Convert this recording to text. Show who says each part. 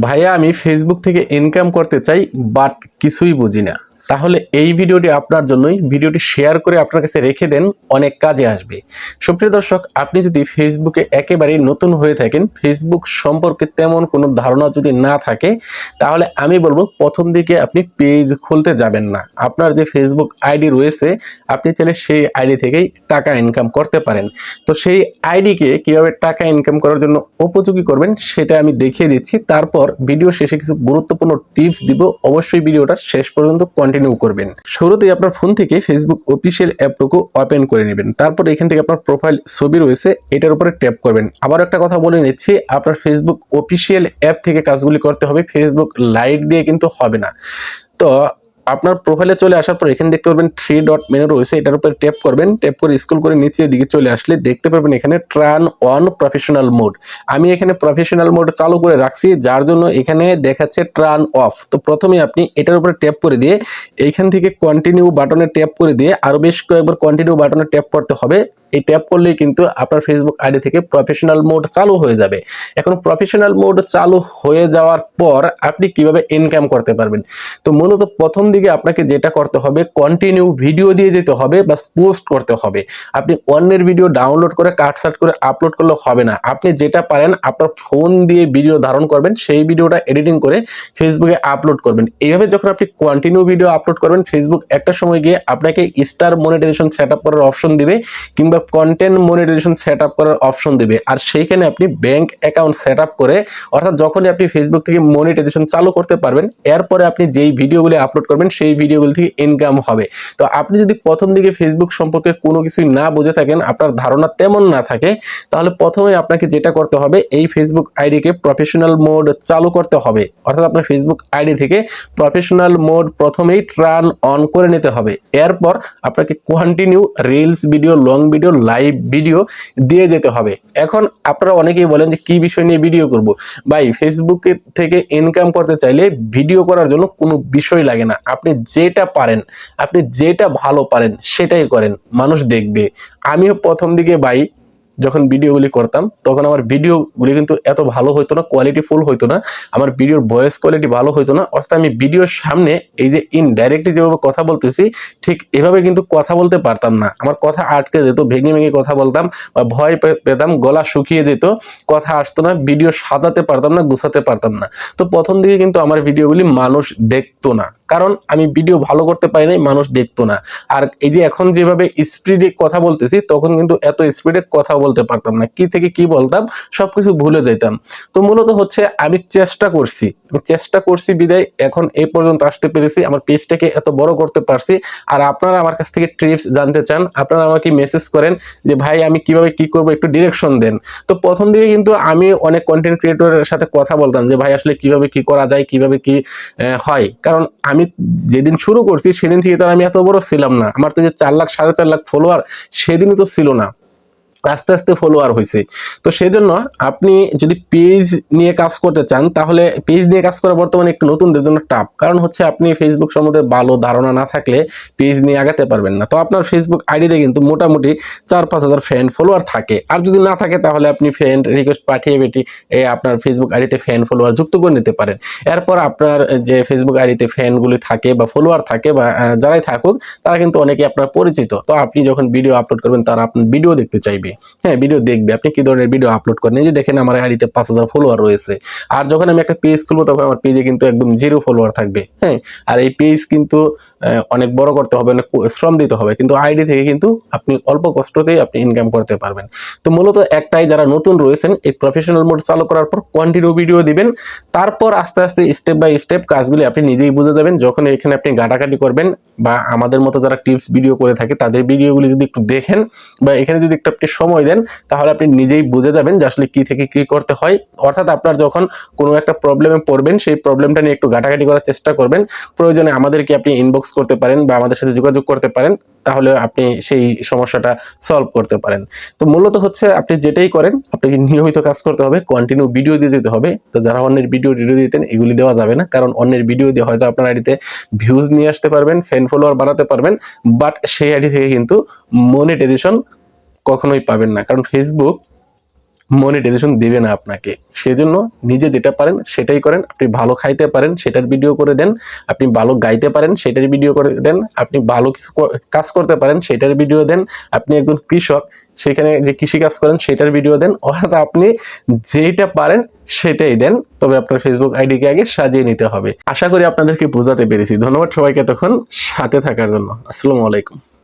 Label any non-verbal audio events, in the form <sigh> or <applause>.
Speaker 1: ভাইয়া আমি ফেসবুক থেকে ইনকাম করতে চাই বাট কিছুই বুঝি না। তাহলে এই ভিডিওটি আপনার জন্যই। ভিডিওটি শেয়ার করে আপনার কাছে রেখে দেন, অনেক কাজে আসবে। সুপ্রিয় দর্শক, আপনি যদি ফেসবুকে একেবারেই নতুন হয়ে থাকেন ফেসবুক সম্পর্কে তেমন কোনো ধারণা যদি না থাকে, তাহলে আমি বলব প্রথম দিকে আপনি পেজ খুলতে যাবেন না। আপনার যে ফেসবুক আইডি রয়েছে, আপনি চাইলে সেই আইডি থেকেই টাকা ইনকাম করতে পারেন। তো সেই আইডিকে কীভাবে টাকা ইনকাম করার জন্য উপযোগী করবেন, সেটা আমি দেখিয়ে দিচ্ছি। তারপর ভিডিও শেষে কিছু গুরুত্বপূর্ণ টিপস দিব। অবশ্যই ভিডিওটা শেষ পর্যন্ত কন্টিনিউ করবেন। শুরুতেই আপনার ফোন থেকে ফেসবুক অফিসিয়াল অ্যাপটুকু ওপেন করে নেবেন। তারপর এখান থেকে আপনার প্রোফাইল ছবি রয়েছে, এটার উপরে ট্যাপ করবেন। আবার একটা কথা বলে নিচ্ছি, আপনার ফেসবুক অফিসিয়াল অ্যাপ থেকে কাজগুলি করতে হবে। ফেসবুক লাইট দিয়ে কিন্তু হবে না। তো আপনার প্রোফাইলে চলে আসার পর এখানে দেখতে পারবেন থ্রি ডট মেনু রয়েছে, এটার উপরে ট্যাপ করবেন ট্যাপ করে স্কুল করে নিচের দিকে চলে আসলে দেখতে পারবেন এখানে ট্রান অন প্রফেশনাল মোড আমি এখানে প্রফেশনাল মোড চালু করে রাখছি, যার জন্য এখানে দেখাচ্ছে ট্রান অফ তো প্রথমে আপনি এটার উপরে ট্যাপ করে দিয়ে এইখান থেকে কন্টিনিউ বাটনে ট্যাপ করে দিয়ে আরও বেশ কয়েকবার কন্টিনিউ বাটনে ট্যাপ করতে হবে। এই ট্যাপ করলেই কিন্তু আপনার ফেসবুক আইডি থেকে প্রফেশনাল মোড চালু হয়ে যাবে। এখন প্রফেশনাল মোড চালু হয়ে যাওয়ার পর আপনি কীভাবে ইনকাম করতে পারবেন? তো মূলত প্রথম দিকে আপনাকে যেটা করতে হবে কন্টিনিউ ভিডিও দিয়ে যেতে হবে বা পোস্ট করতে হবে। আপনি অন্যের ভিডিও ডাউনলোড করে কাটসাট করে আপলোড করলে হবে না। আপনি যেটা পারেন, আপনার ফোন দিয়ে ভিডিও ধারণ করবেন, সেই ভিডিওটা এডিটিং করে ফেসবুকে আপলোড করবেন। এইভাবে যখন আপনি কন্টিনিউ ভিডিও আপলোড করবেন ফেসবুক একটা সময় গিয়ে আপনাকে স্টার মনিটাইজেশন সেট করার অপশন দিবে কিংবা কন্টেন্ট মনিটাইজেশন সেট আপ করার অপশন দেবে। আর সেইখানে আপনি ব্যাংক অ্যাকাউন্ট সেট আপ করে, অর্থাৎ যখনই আপনি ফেসবুক থেকে মনিটাইজেশন চালু করতে পারবেন, এরপরে আপনি যেই ভিডিওগুলি আপলোড করবেন, সেই ভিডিওগুলি থেকে ইনকাম হবে। তো আপনি যদি প্রথম দিকে ফেসবুক সম্পর্কে কোনো কিছুই না বুঝে থাকেন, আপনার ধারণা তেমন না থাকে, তাহলে প্রথমে আপনাকে যেটা করতে হবে, এই ফেসবুক আইডিকে প্রফেশনাল মোড চালু করতে হবে। অর্থাৎ আপনার ফেসবুক আইডি থেকে প্রফেশনাল মোড প্রথমেই ট্রান অন করে নিতে হবে। এরপর আপনাকে continue reels video long video live video দিয়ে যেতে হবে। এখন আপনারা অনেকেই বলেন যে, কি বিষয় নিয়ে ভিডিও করব? ভাই ফেসবুকে থেকে ইনকাম করতে চাইলে ভিডিও করার জন্য কোনো বিষয় লাগে না। আপনি যেটা পারেন, আপনি যেটা ভালো পারেন, সেটাই করেন। মানুষ দেখবে। আমিও প্রথম দিকে ভাই যখন ভিডিওগুলি করতাম, তখন আমার ভিডিওগুলি কিন্তু এত ভালো হতো না কোয়ালিটি ফুল হতো না, আমার ভিডিওর ভয়েস কোয়ালিটি ভালো হতো না, অর্থাৎ আমি ভিডিওর সামনে এই যে ইনডাইরেক্টলি যেভাবে কথা বলতেছি, ঠিক এভাবে কিন্তু কথা বলতে পারতাম না। আমার কথা আটকে যেত, ভেঙে ভেঙে কথা বলতাম বা ভয় পেতাম, গলা শুকিয়ে যেত, কথা আসতো না, ভিডিও সাজাতে পারতাম না, গুছাতে পারতাম না। তো প্রথম দিকে কিন্তু আমার ভিডিওগুলি মানুষ দেখতো না। কারণ আমি ভিডিও ভালো করতে পারি নাই, মানুষ দেখতো না। আর এই যে এখন যেভাবে স্পিডে কথা বলতেছি, তখন কিন্তু এত স্পিডে কথা বলতে পারতাম না। কি থেকে কি বলতাম, সবকিছু ভুলে যেতাম তো মূলত হচ্ছে আমি চেষ্টা করছি, আমি চেষ্টা করছি বিদায়, এখন এই পর্যন্ত আসতে পেরেছি, আমার পেজটাকে এত বড় করতে পারছি। আর আপনারা আমার কাছ থেকে ট্রিপস জানতে চান, আপনারা আমাকে মেসেজ করেন যে, ভাই, আমি কীভাবে কি করব, একটু ডিরেকশন দেন। তো প্রথম দিকে কিন্তু আমি অনেক কন্টেন্ট ক্রিয়েটরের সাথে কথা বলতাম যে, ভাই, আসলে কীভাবে কি করা যায়, কীভাবে কি হয়? কারণ আমি যেদিন শুরু করছি, সেদিন থেকে তো আমি এত বড় ছিলাম না। আমার তো যে চার লাখ, সাড়ে চার লাখ ফলোয়ার সেদিনই তো ছিল না। আস্তে আস্তে ফলোয়ার হয়েছে তো সেই জন্য আপনি যদি পেজ নিয়ে কাজ করতে চান, তাহলে পেজ নিয়ে কাজ করা বর্তমানে একটু নতুনদের জন্য টাফ কারণ হচ্ছে আপনি ফেসবুক সম্বন্ধে ভালো ধারণা না থাকলে পেজ নিয়ে আগাতে পারবেন না। তো আপনার ফেসবুক আইডিতে কিন্তু মোটামুটি চার পাঁচ হাজার ফ্যান ফলোয়ার থাকে। আর যদি না থাকে, তাহলে আপনি ফ্রেন্ড রিকোয়েস্ট পাঠিয়ে বেটি আপনার ফেসবুক আইডিতে ফ্যান ফলোয়ার যুক্ত করে নিতে পারেন। এরপর আপনার যে ফেসবুক আইডিতে ফ্যানগুলি থাকে বা ফলোয়ার থাকে বা যারাই থাকুক, তারা কিন্তু অনেকে আপনার পরিচিত। তো আপনি যখন ভিডিও আপলোড করবেন, তারা আপনার ভিডিও দেখতে চাইবে। হ্যাঁ ভিডিও দেখবে। আপনি কি ধরনের ভিডিও আপলোড করেন? যে দেখেন আমার আইডিতে পাঁচ হাজার ফলোয়ার রয়েছে। আর যখন আমি একটা পেজ খুলবো, তখন আমার পেজে কিন্তু একদম জিরো ফলোয়ার থাকবে। হ্যাঁ আর এই পেজ কিন্তু অনেক বড় করতে হবে, অনেক শ্রম দিতে হবে। কিন্তু আইডি থেকে কিন্তু আপনি অল্প কষ্টতেই আপনি ইনকাম করতে পারবেন। তো মূলত একটাই যারা নতুন রয়েছেন, এই প্রফেশনাল মোড চালু করার পর কন্টিনিউ ভিডিও দিবেন। তারপর আস্তে আস্তে স্টেপ বাই স্টেপ কাজগুলি আপনি নিজেই বুঝে যাবেন। যখন এখানে আপনি গাটাকাটি করবেন বা আমাদের মতো যারা টিপস ভিডিও করে থাকে, তাদের ভিডিওগুলি যদি একটু দেখেন বা এখানে যদি একটু আপনি সময় দেন, তাহলে আপনি নিজেই বুঝে যাবেন যে আসলে কি থেকে কি করতে হয়। অর্থাৎ আপনার যখন কোনো একটা প্রবলেমে পড়বেন, সেই প্রবলেমটা নিয়ে একটু ঘাটাঘাটি করার চেষ্টা করবেন। প্রয়োজনে আমাদেরকে আপনি ইনবক্স করতে পারেন বা আমাদের সাথে যোগাযোগ করতে পারেন, তাহলে আপনি সেই সমস্যাটা সলভ করতে পারেন। তো মূলত হচ্ছে আপনি যেটাই করেন, আপনাকে নিয়মিত কাজ করতে হবে কন্টিনিউ ভিডিও দিয়ে দিতে হবে। তো যারা অন্যের ভিডিও ভিডিও দিতেন, এগুলি দেওয়া যাবে না। কারণ অন্যের ভিডিও দিয়ে হয়তো আপনার আইডিতে ভিউজ নিয়ে আসতে পারবেন ফ্যান ফলোয়ার বাড়াতে পারবেন বাট সেই আইডি থেকে কিন্তু মনিটাইজেশন কখনোই পাবেন না। কারণ ফেসবুক মনিটাইজেশন দেবে না আপনাকে। সেজন্য নিজে যেটা পারেন, সেটাই করেন। আপনি ভালো খাইতে পারেন, সেটার ভিডিও করে দেন। আপনি ভালো গাইতে পারেন, সেটার ভিডিও করে দেন। আপনি ভালো কিছু কাজ করতে পারেন, সেটার ভিডিও দেন। আপনি একজন কৃষক, সেখানে যে কৃষি কাজ করেন, সেটার ভিডিও দেন। <laughs> অর্থাৎ আপনি যেটা পারেন, সেটাই দেন। তবে আপনার ফেসবুক আইডিকে আগে সাজিয়ে নিতে হবে। আশা করি আপনাদেরকে বোঝাতে পেরেছি। ধন্যবাদ সবাইকে তখন সাথে থাকার জন্য। আসসালামু আলাইকুম।